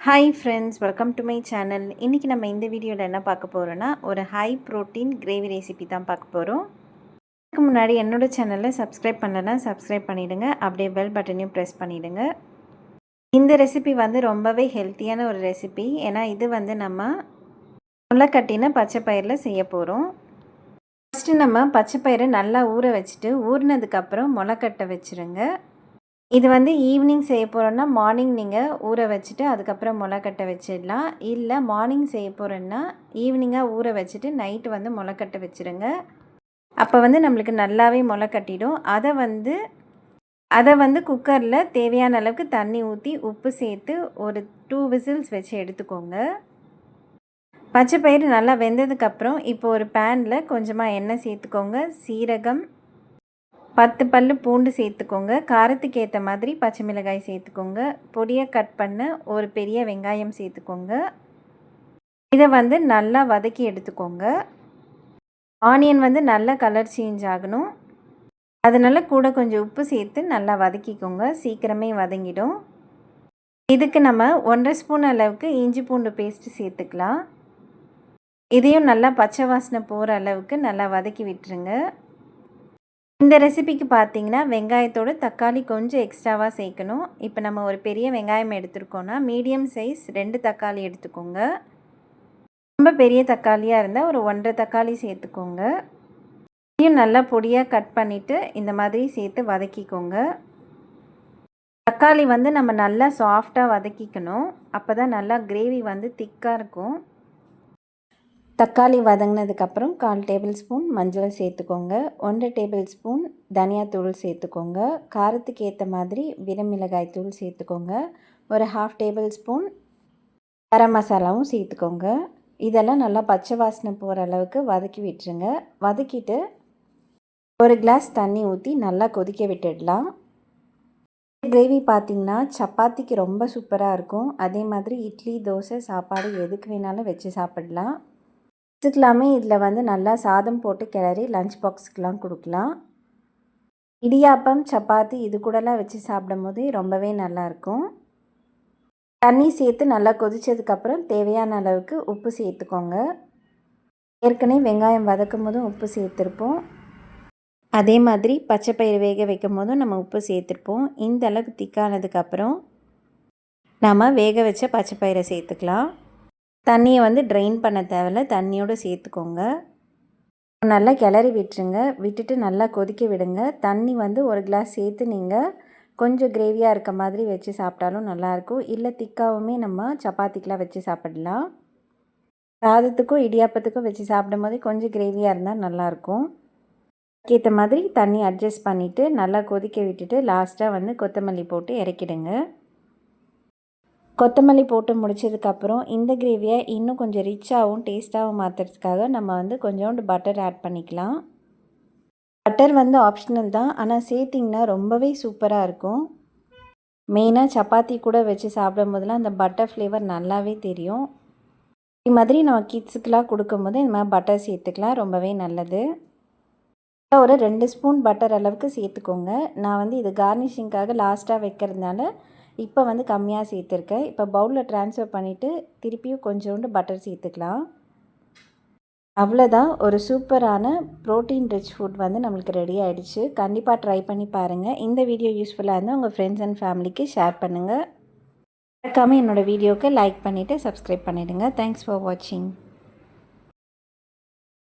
Hi friends welcome to my channel இன்றைக்கி நம்ம இந்த வீடியோவில் என்ன பார்க்க போகிறோன்னா ஒரு ஹை ப்ரோட்டீன் கிரேவி ரெசிபி தான் பார்க்க போகிறோம் அதுக்கு முன்னாடி என்னோடய சேனலை சப்ஸ்கிரைப் பண்ணலைன்னா சப்ஸ்கிரைப் பண்ணிவிடுங்க அப்படியே பெல் பட்டனையும் ப்ரெஸ் பண்ணிவிடுங்க இந்த ரெசிபி வந்து ரொம்பவே ஹெல்த்தியான ஒரு ரெசிபி ஏன்னா இது வந்து நம்ம முளைக்கட்டின பச்சை பயிரில் செய்ய போகிறோம் ஃபஸ்ட்டு நம்ம பச்சை பயிரை நல்லா ஊற வச்சுட்டு ஊறினதுக்கப்புறம் முளைக்கட்டை வச்சுருங்க. இது வந்து ஈவினிங் செய்ய போகிறோன்னா மார்னிங் நீங்கள் ஊற வச்சுட்டு அதுக்கப்புறம் முளைக்கட்டை வச்சிடலாம். இல்லை மார்னிங் செய்ய போகிறோன்னா ஈவினிங்காக ஊற வச்சுட்டு நைட்டு வந்து முளைக்கட்டை வச்சுருங்க. அப்போ வந்து நம்மளுக்கு நல்லாவே முளைக்கட்டிடும். அதை வந்து அதை வந்து குக்கரில் தேவையான அளவுக்கு தண்ணி ஊற்றி உப்பு சேர்த்து ஒரு டூ விசில்ஸ் வச்சு எடுத்துக்கோங்க. பச்சை பயிறு நல்லா வெந்ததுக்கப்புறம் இப்போ ஒரு பேனில் கொஞ்சமாக எண்ணெய் சேர்த்துக்கோங்க. சீரகம் பத்து பல் பூண்டு சேர்த்துக்கோங்க. காரத்துக்கு ஏற்ற மாதிரி பச்சை மிளகாய் சேர்த்துக்கோங்க. பொடியை கட் பண்ண ஒரு பெரிய வெங்காயம் சேர்த்துக்கோங்க. இதை வந்து நல்லா வதக்கி எடுத்துக்கோங்க. ஆனியன் வந்து நல்லா கலர் சேஞ்ச் ஆகணும். அதனால் கூட கொஞ்சம் உப்பு சேர்த்து நல்லா வதக்கிக்கோங்க. சீக்கிரமே வதங்கிடும். இதுக்கு நம்ம ஒன்றரை ஸ்பூன் அளவுக்கு இஞ்சி பூண்டு பேஸ்ட்டு சேர்த்துக்கலாம். இதையும் நல்லா பச்சை வாசனை போகிற அளவுக்கு நல்லா வதக்கி விட்டுருங்க. இந்த ரெசிபிக்கு பார்த்தீங்கன்னா வெங்காயத்தோடு தக்காளி கொஞ்சம் எக்ஸ்ட்ராவாக சேர்க்கணும். இப்போ நம்ம ஒரு பெரிய வெங்காயம் எடுத்துருக்கோன்னா மீடியம் சைஸ் ரெண்டு தக்காளி எடுத்துக்கோங்க. ரொம்ப பெரிய தக்காளியாக இருந்தால் ஒரு ஒன்றரை தக்காளி சேர்த்துக்கோங்க. இதையும் நல்லா பொடியாக கட் பண்ணிவிட்டு இந்த மாதிரி சேர்த்து வதக்கிக்கோங்க. தக்காளி வந்து நம்ம நல்லா சாஃப்டாக வதக்கிக்கணும். அப்போ தான் நல்லா கிரேவி வந்து திக்காக இருக்கும். தக்காளி வதங்கினதுக்கப்புறம் கால் டேபிள் ஸ்பூன் மஞ்சள் சேர்த்துக்கோங்க. ஒன்றரை டேபிள் ஸ்பூன் தனியாத்தூள் சேர்த்துக்கோங்க. காரத்துக்கு ஏற்ற மாதிரி விரமிளகாய் தூள் சேர்த்துக்கோங்க. ஒரு ஹாஃப் டேபிள் ஸ்பூன் கரம் மசாலாவும் சேர்த்துக்கோங்க. இதெல்லாம் நல்லா பச்சை வாசனை போகிற அளவுக்கு வதக்கி விட்டுருங்க. வதக்கிட்டு ஒரு கிளாஸ் தண்ணி ஊற்றி நல்லா கொதிக்க விட்டுடலாம். கிரேவி பார்த்திங்கன்னா சப்பாத்திக்கு ரொம்ப சூப்பராக இருக்கும். அதே மாதிரி இட்லி தோசை சாப்பாடு எதுக்கு வேணாலும் வச்சு சாப்பிடலாம். வச்சுக்கலாமே இதில் வந்து நல்லா சாதம் போட்டு கிளறி லஞ்ச் பாக்ஸுக்கெலாம் கொடுக்கலாம். இடியாப்பம் சப்பாத்தி இது கூடலாம் வச்சு சாப்பிடும் போது ரொம்பவே நல்லாயிருக்கும். தண்ணி சேர்த்து நல்லா கொதித்ததுக்கப்புறம் தேவையான அளவுக்கு உப்பு சேர்த்துக்கோங்க. ஏற்கனவே வெங்காயம் வதக்கும் போதும் உப்பு சேர்த்துருப்போம். அதே மாதிரி பச்சை பயிர் வேக வைக்கும் போதும் நம்ம உப்பு சேர்த்துருப்போம். இந்த அளவுக்கு திக்கானதுக்கப்புறம் நம்ம வேக வச்ச பச்சை பயிரை சேர்த்துக்கலாம். தண்ணியை வந்து ட்ரெயின் பண்ண தேவையில்ல. தண்ணியோடு சேர்த்துக்கோங்க. நல்லா கிளறி விட்டுருங்க. விட்டுட்டு நல்லா கொதிக்க விடுங்க. தண்ணி வந்து ஒரு கிளாஸ் சேர்த்து நீங்கள் கொஞ்சம் கிரேவியாக இருக்க மாதிரி வச்சு சாப்பிட்டாலும் நல்லாயிருக்கும். இல்லை திக்காவுமே நம்ம சப்பாத்திக்கெலாம் வச்சு சாப்பிடலாம். சாதத்துக்கும் இடியாப்பத்துக்கும் வச்சு சாப்பிடும் போது கொஞ்சம் கிரேவியாக இருந்தால் நல்லாயிருக்கும். அதுக்கேற்ற மாதிரி தண்ணி அட்ஜஸ்ட் பண்ணிவிட்டு நல்லா கொதிக்க விட்டுட்டு லாஸ்ட்டாக வந்து கொத்தமல்லி போட்டு இறக்கிடுங்க. கொத்தமல்லி போட்டு முடிச்சதுக்கப்புறம் இந்த கிரேவியை இன்னும் கொஞ்சம் ரிச்சாகவும் டேஸ்ட்டாகவும் மாற்றுறதுக்காக நம்ம வந்து கொஞ்சோண்டு பட்டர் ஆட் பண்ணிக்கலாம். பட்டர் வந்து ஆப்ஷனல் தான் ஆனால் சேர்த்திங்கன்னா ரொம்பவே சூப்பராக இருக்கும். மெயினாக சப்பாத்தி கூட வச்சு சாப்பிடும் போதெல்லாம் அந்த பட்டர் ஃப்ளேவர் நல்லாவே தெரியும். இது மாதிரி நம்ம கிட்ஸுக்கெலாம் கொடுக்கும்போது இந்த மாதிரி பட்டர் சேர்த்துக்கலாம் ரொம்பவே நல்லது. ஒரு ரெண்டு ஸ்பூன் பட்டர் அளவுக்கு சேர்த்துக்கோங்க. நான் வந்து இது கார்னிஷிங்காக லாஸ்ட்டாக வைக்கிறதுனால இப்போ வந்து கம்மியாக சேர்த்துருக்கேன் இப்போ பவுலில் ட்ரான்ஸ்ஃபர் பண்ணிவிட்டு திருப்பியும் கொஞ்சோண்டு பட்டர் சேர்த்துக்கலாம். அவ்வளோதான். ஒரு சூப்பரான ப்ரோட்டீன் ரிச் ஃபுட் வந்து நம்மளுக்கு ரெடி ஆகிடுச்சு கண்டிப்பாக ட்ரை பண்ணி பாருங்கள் இந்த வீடியோ யூஸ்ஃபுல்லாக இருந்தால் உங்கள் ஃப்ரெண்ட்ஸ் அண்ட் ஃபேமிலிக்கு ஷேர் பண்ணுங்கள் மறக்காமல் என்னோடய வீடியோவுக்கு லைக் பண்ணிவிட்டு சப்ஸ்கிரைப் பண்ணிவிடுங்க தேங்க்ஸ் ஃபார் வாட்சிங்